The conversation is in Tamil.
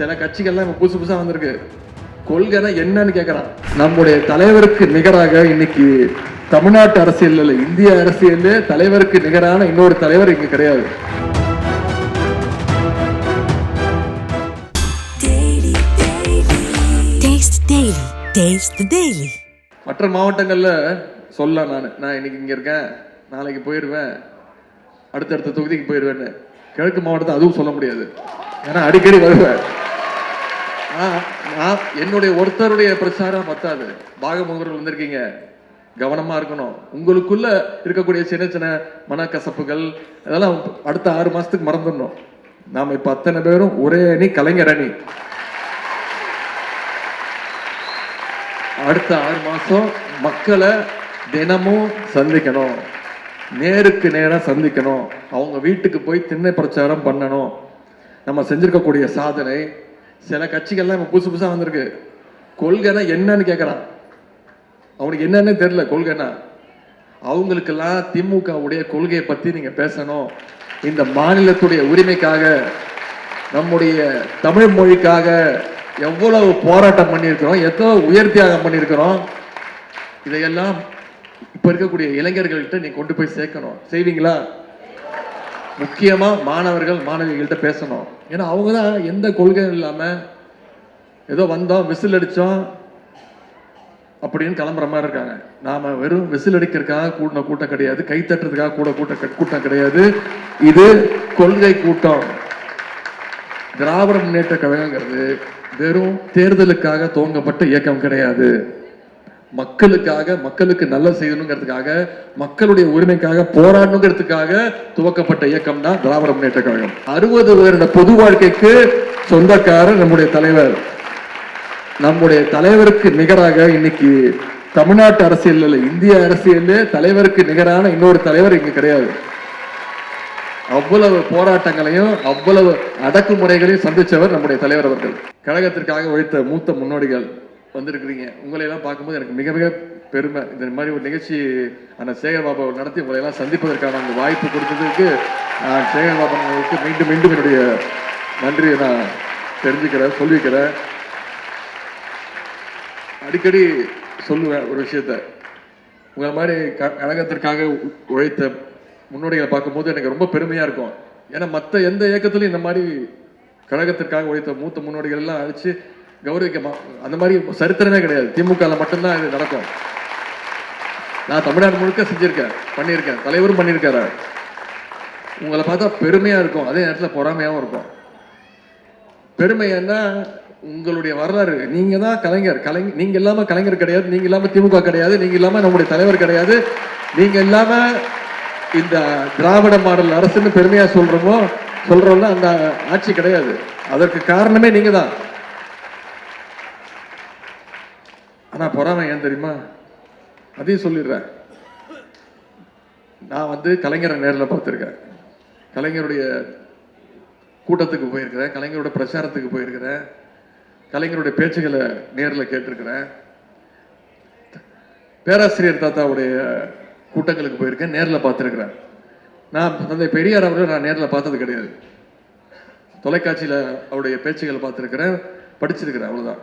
சில கட்சிகள்லாம் இப்ப புதுசு புதுசா வந்திருக்கு. கொள்கைனா என்னன்னு கேட்கறான் நம்முடைய தலைவருக்கு நிகராக இன்னைக்கு தமிழ்நாட்டு அரசியல் இல்ல இந்திய அரசியல்ல தலைவருக்கு நிகரான இன்னொரு தலைவர் இங்க கிடையாது. மற்ற மாவட்டங்கள்ல சொல்ல நான். நான் இன்னைக்கு இங்க இருக்கேன். நாளைக்கு போயிடுவேன் அடுத்தடுத்த தொகுதிக்கு போயிடுவேன்னு கிழக்கு மாவட்டத்தை அதுவும் சொல்ல முடியாது. ஏன்னா அடிக்கடி வருவேன். நான் என்னுடைய ஒருத்தருடைய பிரச்சாரம் பத்தாது. பாகமுகர்கள் வந்திருக்கீங்க. கவனமா இருக்கணும். உங்களுக்குள்ள இருக்கக்கூடிய சின்ன சின்ன மனக்கசப்புகள் அதெல்லாம் அடுத்த ஆறு மாசத்துக்கு மறந்துடணும். நாம இப்ப அத்தனை பேரும் ஒரே அணி கலைஞர் அணி. அடுத்த ஆறு மாசம் மக்களை தினமும் சந்திக்கணும். நேருக்கு நேராக சந்திக்கணும். அவங்க வீட்டுக்கு போய் திண்ணை பிரச்சாரம் பண்ணணும். நம்ம செஞ்சிருக்கக்கூடிய சாதனை சில கட்சிகள்லாம் இப்போ புதுசு புதுசாக வந்திருக்கு. கொள்கைனா என்னன்னு கேட்குறான் அவனுக்கு என்னன்னே தெரியல கொள்கைனா. அவங்களுக்கெல்லாம் திமுகவுடைய கொள்கையை பற்றி நீங்கள் பேசணும். இந்த மாநிலத்துடைய உரிமைக்காக நம்முடைய தமிழ் மொழிக்காக எவ்வளவு போராட்டம் பண்ணியிருக்கிறோம் எத்தனை உயர் தியாகம் பண்ணியிருக்கிறோம். இதையெல்லாம் இப்போ இருக்கக்கூடிய இளைஞர்கள்கிட்ட நீ கொண்டு போய் சேர்க்கணும். செய்வீங்களா? முக்கியமாக மாணவர்கள் மாணவிகள்கிட்ட பேசணும். ஏன்னா அவங்க தான் எந்த கொள்கையும் இல்லாமல் ஏதோ வந்தோம் விசில் அடித்தோம் அப்படின்னு கிளம்புற மாதிரி இருக்காங்க. நாம் வெறும் விசில் அடிக்கிறதுக்காக கூடின கூட்டம் கிடையாது. கை தட்டுறதுக்காக கூட கூட்ட கூட்டம் கிடையாது. இது கொள்கை கூட்டம். திராவிட முன்னேற்ற கழகங்கிறது வெறும் தேர்தலுக்காக துவங்கப்பட்ட இயக்கம் கிடையாது. மக்களுக்காக மக்களுக்கு நல்ல செய்யணுங்கிறதுக்காக மக்களுடைய உரிமைக்காக போராடணுங்கிறதுக்காக துவக்கப்பட்ட இயக்கம் தான் திராவிட முன்னேற்ற கழகம். அறுபது வருட பொது வாழ்க்கைக்கு சொந்தக்காரர் நம்முடைய தலைவர். நம்முடைய தலைவருக்கு நிகராக இன்னைக்கு தமிழ்நாட்டு அரசியல் இல்ல இந்திய அரசியல்ல தலைவருக்கு நிகரான இன்னொரு தலைவர் இங்க கிடையாது. அவ்வளவு போராட்டங்களையும் அவ்வளவு அடக்குமுறைகளையும் சந்திச்சவர் நம்முடைய தலைவர் அவர்கள். கழகத்திற்காக உழைத்த மூத்த முன்னோடிகள் வந்திருக்கிறீங்க. உங்களை எல்லாம் பார்க்கும்போது எனக்கு மிக மிக பெருமை. இந்த மாதிரி ஒரு நிகழ்ச்சி அந்த சேகர் பாபா நடத்தி உங்களை எல்லாம் சந்திப்பதற்கான அந்த வாய்ப்பு கொடுத்ததுக்கு நான் சேகர் பாபா அவர்களுக்கு மீண்டும் மீண்டும் என்னுடைய நன்றியை நான் தெரிஞ்சுக்கிறேன் சொல்லிக்கிறேன். அடிக்கடி சொல்லுவேன் ஒரு விஷயத்த. உங்களை மாதிரி க- கழகத்திற்காக உழைத்த முன்னோடிகளை பார்க்கும்போது எனக்கு ரொம்ப பெருமையாக இருக்கும். ஏன்னா மற்ற எந்த இயக்கத்துலையும் இந்த மாதிரி கழகத்திற்காக உழைத்த மூத்த முன்னோடிகள் எல்லாம் அழைச்சி கௌரவிக்க அந்த மாதிரி சரித்திரமே கிடையாது. திமுகவில் மட்டும்தான் இது நடக்கும். நான் தமிழ்நாடு முழுக்க செஞ்சுருக்கேன் பண்ணியிருக்கேன் தலைவரும் பண்ணியிருக்காரு உங்களை பார்த்தா பெருமையாக இருக்கும். அதே நேரத்தில் பொறாமையாகவும் இருக்கும். பெருமை என்ன உங்களுடைய வரலாறு. நீங்கள் தான் கலைஞர். கலைஞர் நீங்கள் இல்லாமல் கலைஞர் கிடையாது. நீங்கள் இல்லாமல் திமுக கிடையாது. நீங்கள் இல்லாமல் நம்முடைய தலைவர் கிடையாது. நீங்கள் இல்லாமல் இந்த திராவிட மாடல் அரசுன்னு பெருமையாக சொல்கிறோமோ சொல்றோம்ல அந்த ஆட்சி கிடையாது. அதற்கு காரணமே நீங்கள் தான். ஆனால் பொறாமை ஏன் தெரியுமா? அதையும் சொல்லிடுறேன். நான் வந்து கலைஞரை நேரில் பார்த்துருக்கேன். கலைஞருடைய கூட்டத்துக்கு போயிருக்கிறேன் கலைஞரோட பிரச்சாரத்துக்கு போயிருக்கிறேன் கலைஞருடைய பேச்சுகளை நேரில் கேட்டிருக்கிறேன். பேராசிரியர் தாத்தாவுடைய கூட்டங்களுக்கு போயிருக்கேன் நேரில் பார்த்துருக்குறேன். நான் தந்தை பெரியார் அவரை நான் நேரில் பார்த்தது கிடையாது. தொலைக்காட்சியில் அவருடைய பேச்சுகளை பார்த்துருக்குறேன் படிச்சிருக்கிறேன் அவ்வளோதான்